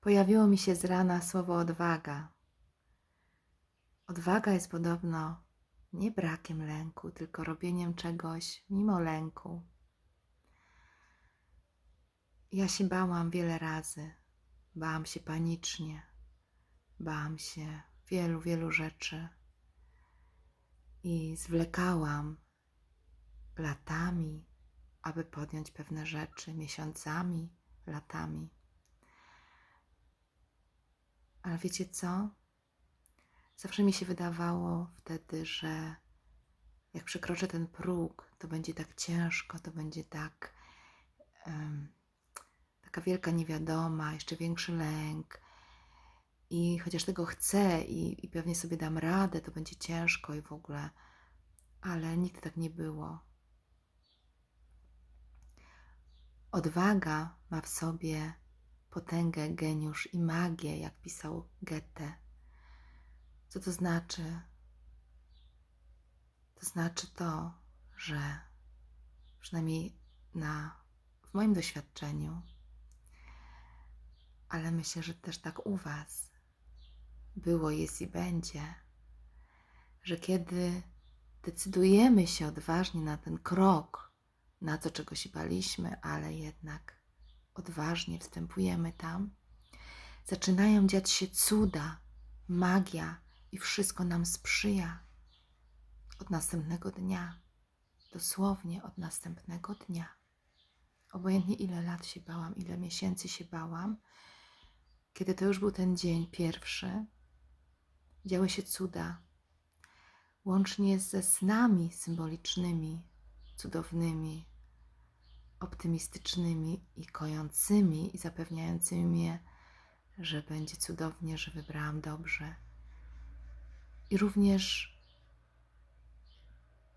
Pojawiło mi się z rana słowo odwaga. Odwaga jest podobno nie brakiem lęku, tylko robieniem czegoś mimo lęku. Ja się bałam wiele razy. Bałam się panicznie. Bałam się wielu, wielu rzeczy. I zwlekałam latami, aby podjąć pewne rzeczy, miesiącami, latami. Ale wiecie co? Zawsze mi się wydawało wtedy, że jak przekroczę ten próg, to będzie tak ciężko, to będzie tak em, taka wielka niewiadoma, jeszcze większy lęk. I chociaż tego chcę i, i pewnie sobie dam radę, to będzie ciężko i w ogóle, ale nigdy tak nie było. Odwaga ma w sobie potęgę, geniusz i magię, jak pisał Goethe. Co to znaczy? To znaczy to, że przynajmniej na, w moim doświadczeniu, ale myślę, że też tak u Was było, jest i będzie, że kiedy decydujemy się odważnie na ten krok, na to, czego się baliśmy, ale jednak odważnie wstępujemy tam, zaczynają dziać się cuda, magia i wszystko nam sprzyja. Od następnego dnia, dosłownie od następnego dnia. Obojętnie ile lat się bałam, ile miesięcy się bałam, kiedy to już był ten dzień pierwszy, działy się cuda, łącznie ze snami symbolicznymi, cudownymi, optymistycznymi i kojącymi i zapewniającymi mnie, że będzie cudownie, że wybrałam dobrze. I również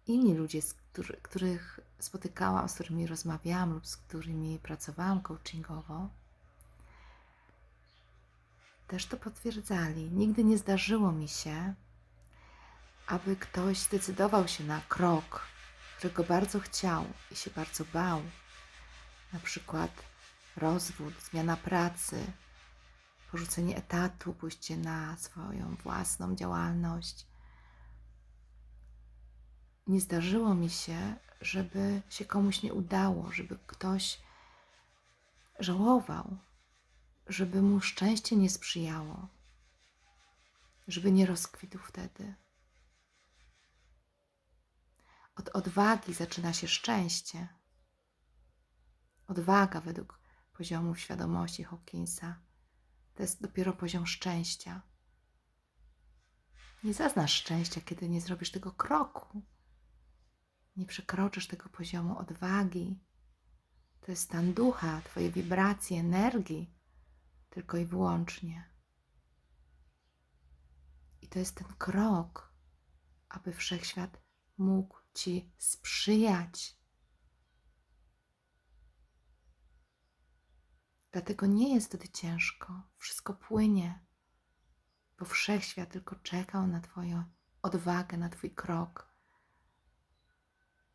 inni ludzie, z których spotykałam, z którymi rozmawiałam lub z którymi pracowałam coachingowo, też to potwierdzali. Nigdy nie zdarzyło mi się, aby ktoś zdecydował się na krok, którego bardzo chciał i się bardzo bał, przykład rozwód, zmiana pracy, porzucenie etatu, pójście na swoją własną działalność. Nie zdarzyło mi się, żeby się komuś nie udało, żeby ktoś żałował, żeby mu szczęście nie sprzyjało, żeby nie rozkwitł wtedy. Od odwagi zaczyna się szczęście. Odwaga według poziomów świadomości Hawkinsa to jest dopiero poziom szczęścia. Nie zaznasz szczęścia, kiedy nie zrobisz tego kroku. Nie przekroczysz tego poziomu odwagi. To jest stan ducha, Twoje wibracje, energii, tylko i wyłącznie. I to jest ten krok, aby wszechświat mógł Ci sprzyjać. Dlatego nie jest wtedy ciężko, wszystko płynie, bo wszechświat tylko czekał na Twoją odwagę, na Twój krok,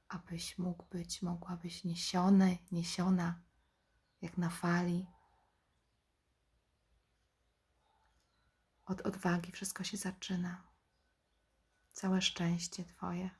abyś mógł być, mogła być niesiony, niesiona jak na fali. Od odwagi wszystko się zaczyna. Całe szczęście Twoje.